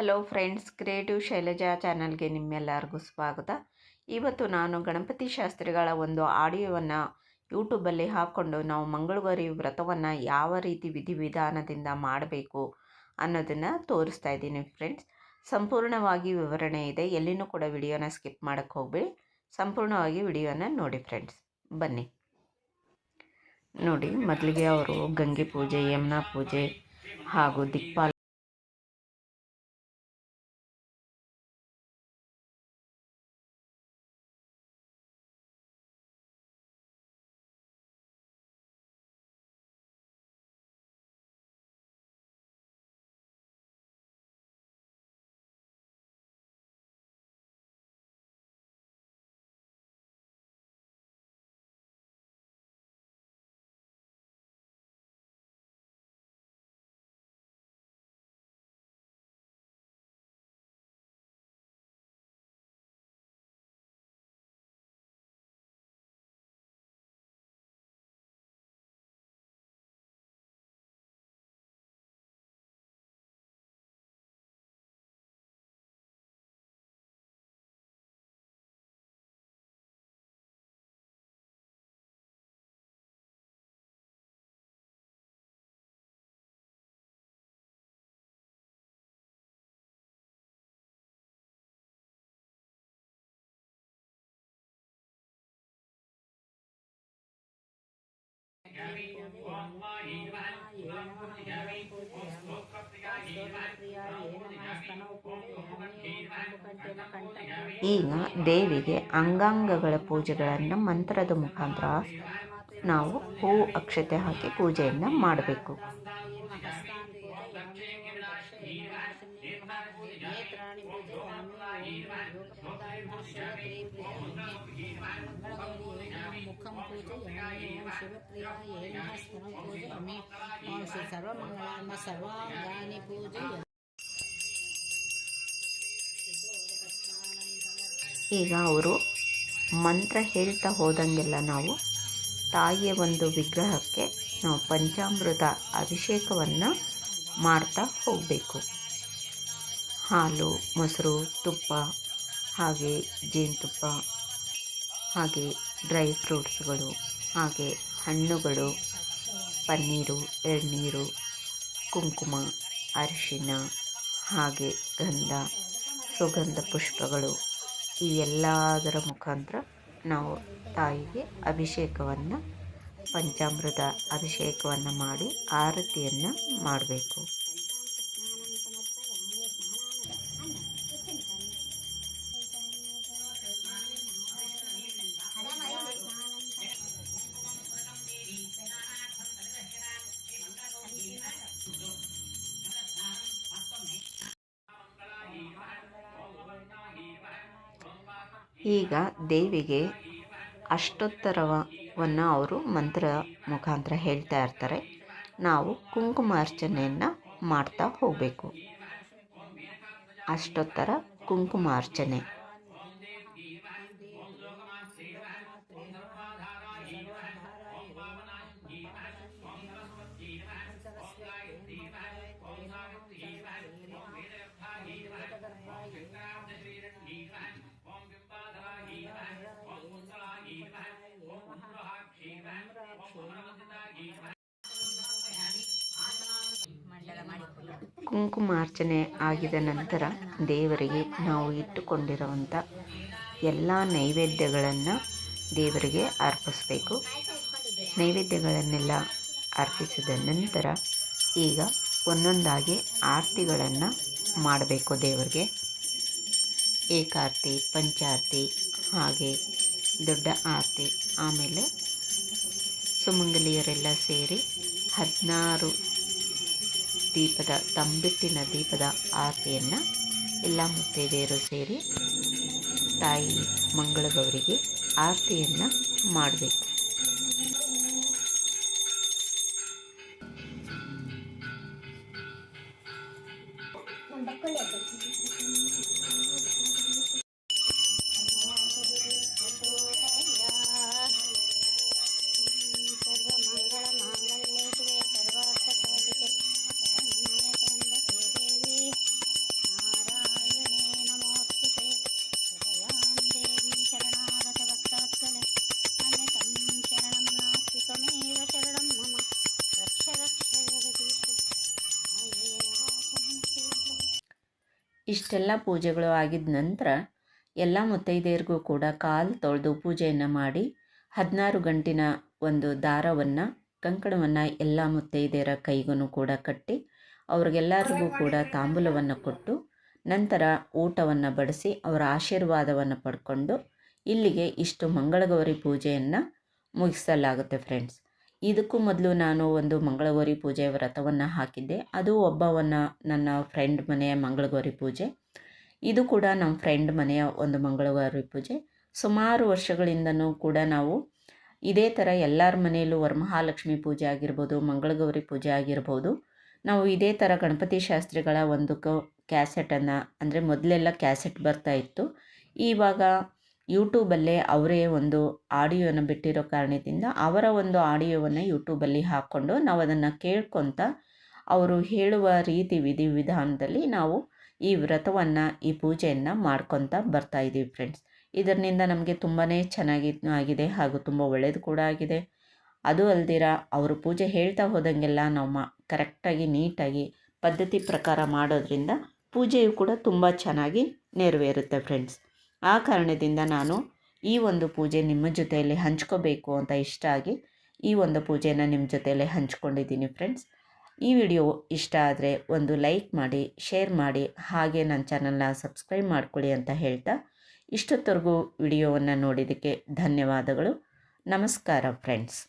Hello friends creative Shailaja ಚಾನಲ್ಗೆ ನಿಮ್ಮೆಲ್ಲರಿಗೂ ಸ್ವಾಗತ. ಇವತ್ತು ನಾನು ಗಣಪತಿ ಶಾಸ್ತ್ರಿಗಳ ಒಂದು ಆಡಿಯೋವನ್ನು ಯೂಟ್ಯೂಬಲ್ಲಿ ಹಾಕ್ಕೊಂಡು ನಾವು ಮಂಗಳವಾರಿ ವ್ರತವನ್ನು ಯಾವ ರೀತಿ ವಿಧಿವಿಧಾನದಿಂದ ಮಾಡಬೇಕು ಅನ್ನೋದನ್ನು ತೋರಿಸ್ತಾ ಇದ್ದೀನಿ ಫ್ರೆಂಡ್ಸ್ ಸಂಪೂರ್ಣವಾಗಿ ವಿವರಣೆ ಇದೆ, ಎಲ್ಲಿನೂ ಕೂಡ ವಿಡಿಯೋನ ಸ್ಕಿಪ್ ಮಾಡೋಕ್ಕೆ ಹೋಗಬೇಡಿ. ಸಂಪೂರ್ಣವಾಗಿ ವಿಡಿಯೋನ ನೋಡಿ ಫ್ರೆಂಡ್ಸ್ ಬನ್ನಿ. ನೋಡಿ, ಮೊದಲಿಗೆ ಅವರು ಗಂಗೆ ಪೂಜೆ, ಯಮುನಾ ಪೂಜೆ ಹಾಗೂ ದಿಕ್ಪಾಲ ಈಗ ದೇವಿಗೆ ಅಂಗಾಂಗಗಳ ಪೂಜೆಗಳನ್ನು ಮಂತ್ರದ ಮುಖಾಂತರ ನಾವು ಹೂ ಅಕ್ಷತೆ ಹಾಕಿ ಪೂಜೆಯನ್ನು ಮಾಡಬೇಕು. पूजयामि ॐ शिवप्रियायै नमः स्तनं पूजयामि ॐ श्री सर्वमङ्गलाय सर्वाङ्गानि पूजयामि ಈಗ ಅವರು ಮಂತ್ರ ಹೇಳ್ತಾ ಹೋದಂಗೆಲ್ಲ ನಾವು ತಾಯಿಯ ಒಂದು ವಿಗ್ರಹಕ್ಕೆ ನಾವು ಪಂಚಾಮೃತ ಅಭಿಷೇಕವನ್ನು ಮಾಡ್ತಾ ಹೋಗಬೇಕು ಹಾಲು ಮೊಸರು ತುಪ್ಪ ಹಾಗೆ ಜೇನುತುಪ್ಪ ಹಾಗೆ ಡ್ರೈ ಫ್ರೂಟ್ಸ್ಗಳು ಹಾಗೆ ಹಣ್ಣುಗಳು, ಪನ್ನೀರು, ಎಳ್ನೀರು, ಕುಂಕುಮ, ಅರಿಶಿನ, ಹಾಗೆ ಗಂಧ, ಸುಗಂಧ ಪುಷ್ಪಗಳು. ಈ ಎಲ್ಲದರ ಮುಖಾಂತರ ನಾವು ತಾಯಿಗೆ ಅಭಿಷೇಕವನ್ನು, ಪಂಚಾಮೃತ ಅಭಿಷೇಕವನ್ನು ಮಾಡಿ, ಆರತಿಯನ್ನು ಮಾಡಬೇಕು. ಈಗ ದೇವಿಗೆ ಅಷ್ಟೋತ್ತರವನ್ನು ಅವರು ಮಂತ್ರ ಮುಖಾಂತರ ಹೇಳ್ತಾ ಇರ್ತಾರೆ. ನಾವು ಕುಂಕುಮಾರ್ಚನೆಯನ್ನು ಮಾಡ್ತಾ ಹೋಗಬೇಕು. ಅಷ್ಟೋತ್ತರ ಕುಂಕುಮಾರ್ಚನೆ. ಕುಂಕುಮಾರ್ಚನೆ ಆಗಿದ ನಂತರ ದೇವರಿಗೆ ನಾವು ಇಟ್ಟುಕೊಂಡಿರುವಂಥ ಎಲ್ಲ ನೈವೇದ್ಯಗಳನ್ನು ದೇವರಿಗೆ ಅರ್ಪಿಸಬೇಕು. ನೈವೇದ್ಯಗಳನ್ನೆಲ್ಲ ಅರ್ಪಿಸಿದ ನಂತರ ಈಗ ಒಂದೊಂದಾಗಿ ಆರತಿಗಳನ್ನು ಮಾಡಬೇಕು ದೇವರಿಗೆ. ಏಕಾರ್ತಿ, ಪಂಚಾರತಿ, ಹಾಗೆ ದೊಡ್ಡ ಆರತಿ, ಆಮೇಲೆ ಸುಮಂಗಲಿಯರೆಲ್ಲ ಸೇರಿ ಹದಿನಾರು ದೀಪದ ತಂಬಿಟ್ಟಿನ ದೀಪದ ಆರತಿಯನ್ನು ಎಲ್ಲ ಮುತ್ತೈದೆಯರು ಸೇರಿ ತಾಯಿ ಮಂಗಳಗೌರಿಗೆ ಆರತಿಯನ್ನು ಮಾಡಬೇಕು. ಇಷ್ಟೆಲ್ಲ ಪೂಜೆಗಳು ಆಗಿದ ನಂತರ ಎಲ್ಲ ಮುತ್ತೈದೆಯರಿಗೂ ಕೂಡ ಕಾಲು ತೊಳೆದು ಪೂಜೆಯನ್ನು ಮಾಡಿ ಹದಿನಾರು ಗಂಟಿನ ಒಂದು ದಾರವನ್ನು, ಕಂಕಣವನ್ನು ಎಲ್ಲ ಮುತ್ತೈದೆಯರ ಕೈಗೂ ಕೂಡ ಕಟ್ಟಿ ಅವ್ರಿಗೆಲ್ಲರಿಗೂ ಕೂಡ ತಾಂಬೂಲವನ್ನು ಕೊಟ್ಟು ನಂತರ ಊಟವನ್ನು ಬಡಿಸಿ ಅವರ ಆಶೀರ್ವಾದವನ್ನು ಪಡ್ಕೊಂಡು ಇಲ್ಲಿಗೆ ಇಷ್ಟು ಮಂಗಳಗೌರಿ ಪೂಜೆಯನ್ನು ಮುಗಿಸಲಾಗುತ್ತೆ ಫ್ರೆಂಡ್ಸ್ ಇದಕ್ಕೂ ಮೊದಲು ನಾನು ಒಂದು ಮಂಗಳಗೌರಿ ಪೂಜೆ ವ್ರತವನ್ನು ಹಾಕಿದ್ದೆ. ಅದು ಒಬ್ಬವನ್ನು ನನ್ನ ಫ್ರೆಂಡ್ ಮನೆಯ ಮಂಗಳಗೌರಿ ಪೂಜೆ. ಇದು ಕೂಡ ನಮ್ಮ ಫ್ರೆಂಡ್ ಮನೆಯ ಒಂದು ಮಂಗಳಗೌರಿ ಪೂಜೆ. ಸುಮಾರು ವರ್ಷಗಳಿಂದನೂ ಕೂಡ ನಾವು ಇದೇ ಥರ ಎಲ್ಲರ ಮನೆಯಲ್ಲೂ ವರಮಹಾಲಕ್ಷ್ಮಿ ಪೂಜೆ ಆಗಿರ್ಬೋದು, ಮಂಗಳಗೌರಿ ಪೂಜೆ ಆಗಿರ್ಬೋದು. ನಾವು ಇದೇ ಥರ ಗಣಪತಿ ಶಾಸ್ತ್ರಿಗಳ ಒಂದು ಕ್ಯಾಸೆಟನ್ನು ಅಂದರೆ ಮೊದಲೆಲ್ಲ ಕ್ಯಾಸೆಟ್ ಬರ್ತಾ ಇತ್ತು. ಇವಾಗ ಯೂಟ್ಯೂಬಲ್ಲೇ ಅವರೇ ಒಂದು ಆಡಿಯೋನ ಬಿಟ್ಟಿರೋ ಕಾರಣದಿಂದ ಅವರ ಒಂದು ಆಡಿಯೋವನ್ನು ಯೂಟ್ಯೂಬಲ್ಲಿ ಹಾಕ್ಕೊಂಡು ನಾವು ಅದನ್ನು ಕೇಳ್ಕೊತ ಅವರು ಹೇಳುವ ರೀತಿ ವಿಧಿ ವಿಧಾನದಲ್ಲಿ ನಾವು ಈ ವ್ರತವನ್ನು, ಈ ಪೂಜೆಯನ್ನು ಮಾಡ್ಕೊತ ಬರ್ತಾ ಇದ್ದೀವಿ ಫ್ರೆಂಡ್ಸ್. ಇದರಿಂದ ನಮಗೆ ತುಂಬಾ ಚೆನ್ನಾಗಿ ಆಗಿದೆ ಹಾಗೂ ತುಂಬ ಒಳ್ಳೆಯದು ಕೂಡ ಆಗಿದೆ. ಅದು ಅಲ್ದಿರ ಅವರು ಪೂಜೆ ಹೇಳ್ತಾ ಹೋದಂಗೆಲ್ಲ ನಾವು ಮಾ, ಕರೆಕ್ಟಾಗಿ, ನೀಟಾಗಿ ಪದ್ಧತಿ ಪ್ರಕಾರ ಮಾಡೋದ್ರಿಂದ ಪೂಜೆಯು ಕೂಡ ತುಂಬ ಚೆನ್ನಾಗಿ ನೆರವೇರುತ್ತೆ ಫ್ರೆಂಡ್ಸ್. ಆ ಕಾರಣದಿಂದ ನಾನು ಈ ಒಂದು ಪೂಜೆ ನಿಮ್ಮ ಜೊತೆಯಲ್ಲಿ ಹಂಚ್ಕೋಬೇಕು ಅಂತ ಇಷ್ಟ ಆಗಿ ಈ ಒಂದು ಪೂಜೆನ ನಿಮ್ಮ ಜೊತೆಯಲ್ಲೇ ಹಂಚ್ಕೊಂಡಿದ್ದೀನಿ ಫ್ರೆಂಡ್ಸ್ ಈ ವಿಡಿಯೋ ಇಷ್ಟ ಆದರೆ ಒಂದು ಲೈಕ್ ಮಾಡಿ ಶೇರ್ ಮಾಡಿ, ಹಾಗೆ ನನ್ನ ಚಾನಲ್ನ ಸಬ್ಸ್ಕ್ರೈಬ್ ಮಾಡ್ಕೊಳ್ಳಿ ಅಂತ ಹೇಳ್ತಾ ಇಷ್ಟೊತ್ತವರೆಗೂ ವಿಡಿಯೋವನ್ನು ನೋಡಿದ್ದಕ್ಕೆ ಧನ್ಯವಾದಗಳು. ನಮಸ್ಕಾರ ಫ್ರೆಂಡ್ಸ್